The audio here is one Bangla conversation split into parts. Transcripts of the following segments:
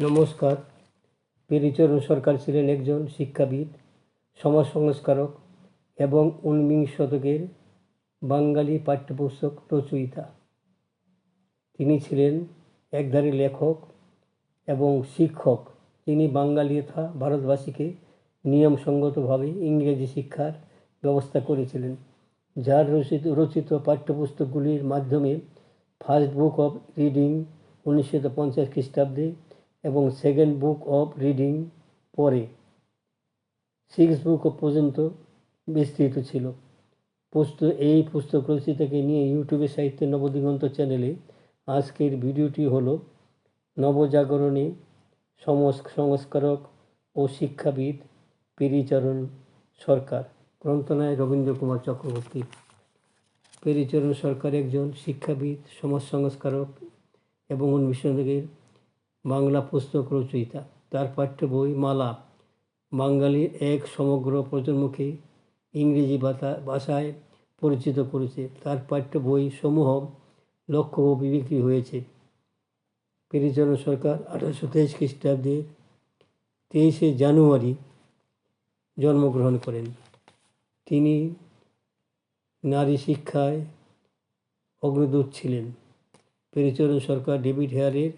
নমস্কার। পেরিচরণ সরকার ছিলেন একজন শিক্ষাবিদ সমাজ সংস্কারক এবং ঊনবিংশ শতকের বাঙালি পাঠ্যপুস্তক রচয়িতা। তিনি ছিলেন একধারী লেখক এবং শিক্ষক। তিনি বাঙালি তথা ভারতবাসীকে নিয়মসঙ্গতভাবে ইংরেজি শিক্ষার ব্যবস্থা করেছিলেন, যার রচিত রচিত পাঠ্যপুস্তকগুলির মাধ্যমে ফার্স্ট বুক অফ রিডিং উনিশশো পঞ্চাশ খ্রিস্টাব্দে এবং সেকেন্ড বুক অফ রিডিং পরে। সিক্স বুক পর্যন্ত বিস্তৃত ছিল। পুস্তক এই পুস্তক রচিতাকে নিয়ে ইউটিউবে সাহিত্য নবদিগন্ত চ্যানেলে আজকের ভিডিওটি হল নবজাগরণে সংস্কারক ও শিক্ষাবিদ পেরিচরণ সরকার। গ্রন্থনায় রবীন্দ্র কুমার চক্রবর্তী। পেরিচরণ সরকার একজন শিক্ষাবিদ সমাজ সংস্কারক এবং উন্মিশনের বাংলা পুস্তক রচয়িতা। তার পাঠ্য বই মালা। বাঙালির এক সমগ্র প্রজন্মকে ইংরেজি ভাষা, ভাষায় পরিচিত করেছে। তার পাঠ্য বই সমূহ লক্ষ বিক্রি হয়েছে। পেরিচরণ সরকার আঠারোশো তেইশ খ্রিস্টাব্দে তেইশে জানুয়ারি জন্মগ্রহণ করেন। তিনি নারী শিক্ষায় অগ্রদূত ছিলেন। পেরিচরণ সরকার ডেভিড হেয়ারের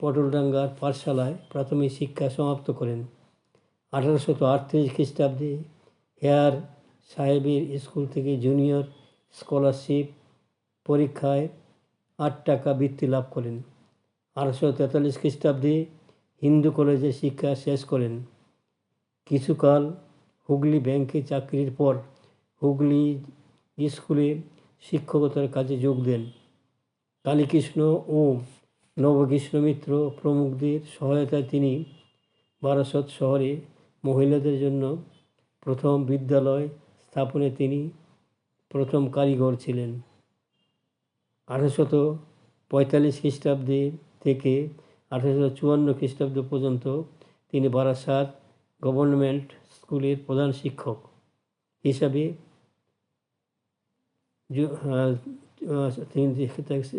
পটলডাঙ্গার পাঠশালায় প্রাথমিক শিক্ষা সমাপ্ত করেন। আঠারোশত আটত্রিশ খ্রিস্টাব্দে হেয়ার সাহেবের স্কুল থেকে জুনিয়র স্কলারশিপ পরীক্ষায় আট টাকা বৃত্তি লাভ করেন। আঠারোশো তেতাল্লিশ খ্রিস্টাব্দে হিন্দু কলেজে শিক্ষা শেষ করেন। কিছুকাল হুগলি ব্যাংকে চাকরির পর হুগলি স্কুলে শিক্ষকতার কাজে যোগ দেন। কালীকৃষ্ণ ও নবকৃষ্ণ মিত্র প্রমুখদের সহায়তায় তিনি বারাসত শহরে মহিলাদের জন্য প্রথম বিদ্যালয় স্থাপনে তিনি প্রথম কারিগর ছিলেন। আঠারোশত পঁয়তাল্লিশ খ্রিস্টাব্দে থেকে আঠারোশো চুয়ান্ন খ্রিস্টাব্দ পর্যন্ত তিনি বারাসাত গভর্নমেন্ট স্কুলের প্রধান শিক্ষক হিসাবে তিনি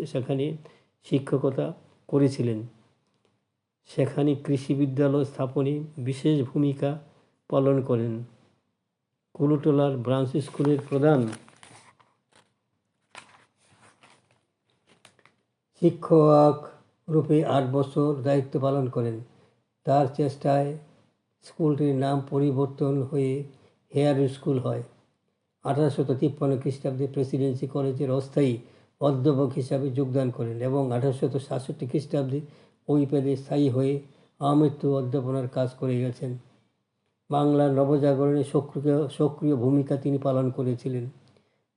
সেখানে শিক্ষকতা করেছিলেন। সেখানে কৃষি বিদ্যালয় স্থাপনে বিশেষ ভূমিকা পালন করেন। কুলুটোলার ব্রাঞ্চ স্কুলের প্রধান শিক্ষক রূপে আট বছর দায়িত্ব পালন করেন। তার চেষ্টায় স্কুলটির নাম পরিবর্তন হয়ে হেয়ার স্কুল হয়। আঠারোশত তিপ্পান্ন খ্রিস্টাব্দে প্রেসিডেন্সি কলেজের অস্থায়ী অধ্যাপক হিসাবে যোগদান করেন এবং আঠারোশত সাতষট্টি খ্রিস্টাব্দে ওই পদে স্থায়ী হয়ে আমৃত্যু অধ্যাপনার কাজ করে গেছেন। বাংলার নবজাগরণে সক্রিয় সক্রিয় ভূমিকা তিনি পালন করেছিলেন।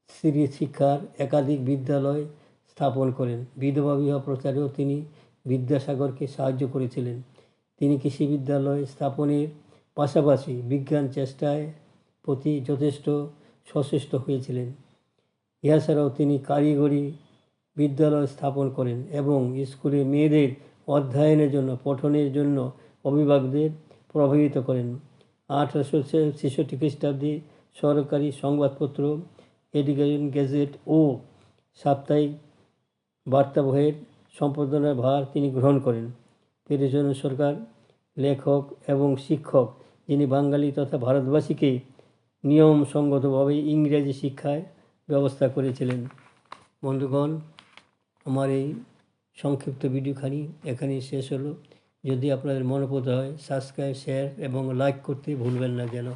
স্ত্রী শিক্ষার একাধিক বিদ্যালয় স্থাপন করেন। বিধবা বিবাহ প্রচারেও তিনি বিদ্যাসাগরকে সাহায্য করেছিলেন। তিনি কৃষি বিদ্যালয় স্থাপনের পাশাপাশি বিজ্ঞান চেষ্টায় প্রতি যথেষ্ট সচেষ্ট হয়েছিলেন। এছাড়াও তিনি কারিগরি বিদ্যালয় স্থাপন করেন এবং স্কুলে মেয়েদের অধ্যয়নের জন্য, পঠনের জন্য অভিভাবকদের প্রভাবিত করেন। আঠারোশো ছেষট্টি খ্রিস্টাব্দে সরকারি সংবাদপত্র, এডুকেশন গেজেট ও সাপ্তাহিক বার্তাবহের সম্পাদনার ভার তিনি গ্রহণ করেন। পেরিচরণ সরকার লেখক এবং শিক্ষক, যিনি বাঙালি তথা ভারতবাসীকে নিয়মসঙ্গতভাবে ইংরেজি শিক্ষায় ব্যবস্থা করেছিলেন। বন্ধুগণ, আমার এই সংক্ষিপ্ত ভিডিওখানি এখানেই শেষ হলো। যদি আপনাদের মনোপত হয় সাবস্ক্রাইব শেয়ার এবং লাইক করতে ভুলবেন না যেন।